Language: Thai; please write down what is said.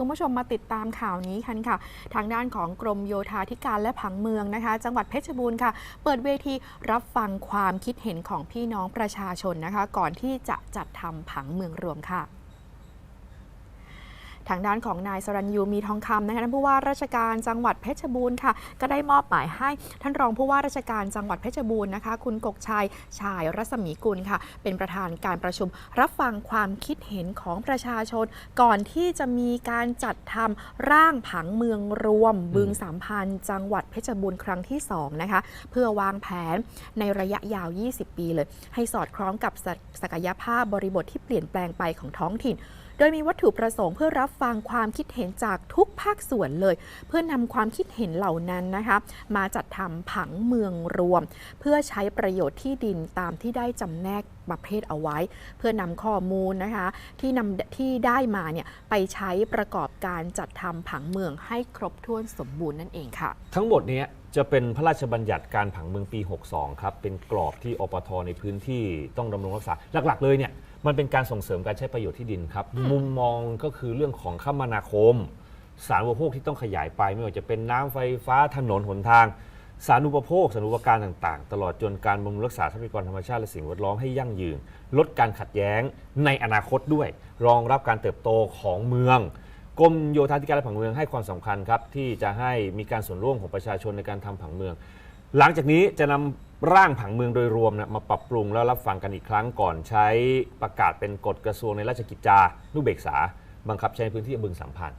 คุณผู้ชมมาติดตามข่าวนี้กันค่ะ ทางด้านของกรมโยธาธิการและผังเมืองนะคะ จังหวัดเพชรบูรณ์ค่ะ เปิดเวทีรับฟังความคิดเห็นของพี่น้องประชาชนนะคะ ก่อนที่จะจัดทำผังเมืองรวมค่ะ ทางด้านของนายสรัญยูมีทองคำนะคะท่านผู้ว่าราชการจังหวัดเพชรบูรณ์ค่ะ ก็ได้มอบหมายให้ท่านรองผู้ว่าราชการจังหวัดเพชรบูรณ์นะคะ คุณกกชัยชายรัศมีกุลค่ะ เป็นประธานการประชุมรับฟังความคิดเห็นของประชาชน ก่อนที่จะมีการจัดทำร่างผังเมืองรวม บึงสามพันธ์จังหวัดเพชรบูรณ์ครั้งที่2นะคะเพื่อวางแผนในระยะยาว 20 ปีเลย ให้สอดคล้องกับศักยภาพบริบทที่เปลี่ยนแปลงไปของท้องถิ่น โดยมีวัตถุประสงค์เพื่อรับฟังความคิดเห็นจากทุกภาคส่วนเลย เพื่อนำความคิดเห็นเหล่านั้นนะคะมาจัดทำผังเมืองรวม เพื่อใช้ประโยชน์ที่ดินตามที่ได้จำแนกประเภทเอาไว้ เพื่อนำข้อมูลนะคะที่นำที่ได้มาเนี่ยไปใช้ประกอบการจัดทำผังเมืองให้ครบถ้วนสมบูรณ์นั่นเองค่ะ ทั้งหมดนี้จะเป็นพระราชบัญญัติการผังเมืองปี 62 ครับ เป็นกรอบที่อปทในพื้นที่ต้องดำรงรักษา หลัก ๆ เลยเนี่ยมันเป็นการส่งเสริมการใช้ประโยชน์ที่ดินครับ มุมมองก็คือเรื่องของคมนาคม สาธารณูปโภคที่ต้องขยายไป ไม่ว่าจะเป็นน้ำไฟฟ้าถนนหนทาง สาธารณูปโภคสาธารณูปการต่างๆ ตลอดจนการบำรุงรักษาทรัพยากรธรรมชาติและสิ่งแวดล้อมให้ยั่งยืน ลดการขัดแย้งในอนาคตด้วย รองรับการเติบโตของเมืองกรมโยธาธิการและผังเมืองให้ความสำคัญครับที่จะให้มีการส่วนร่วมของประชาชนในการทำผังเมือง หลังจากนี้จะนำ ร่างผังเมืองโดยรวมนะมาปรับปรุงแล้วรับฟังกันอีกครั้งก่อนใช้ประกาศเป็นกฎกระทรวงในราชกิจจานุเบกษา บังคับใช้ในพื้นที่บึงสัมพันธ์